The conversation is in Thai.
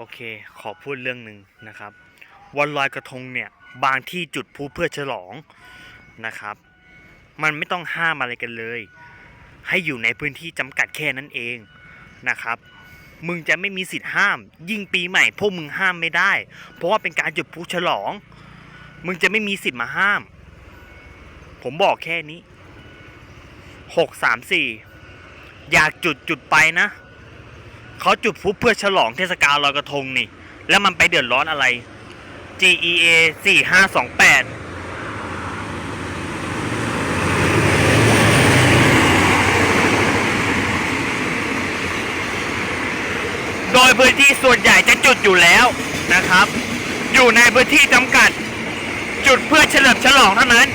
โอเค ขอพูดเรื่องหนึ่งนะครับ วันลอยกระทงเนี่ย บางที่จุดพลุเพื่อฉลองนะครับ มันไม่ต้องห้ามอะไรกันเลย ให้อยู่ในพื้นที่จำกัดแค่นั้นเองนะครับ มึงจะไม่มีสิทธิ์ห้าม ยิ่งปีใหม่พวกมึงห้ามไม่ได้ เพราะว่าเป็นการจุดพลุฉลอง มึงจะไม่มีสิทธิ์มาห้าม ผมบอกแค่นี้หกสามสี่อยากจุดจุดไปนะ เขาจุดพลุเพื่อฉลองเทศกาลลอยกระทงนี่ แล้วมันไปเดือดร้อนอะไร GEA สี่ห้าสองแปดโดยพื้นที่ส่วนใหญ่จะจุดอยู่แล้วนะครับ อยู่ในพื้นที่จำกัด จุดเพื่อเฉลิมฉลองเท่านั้น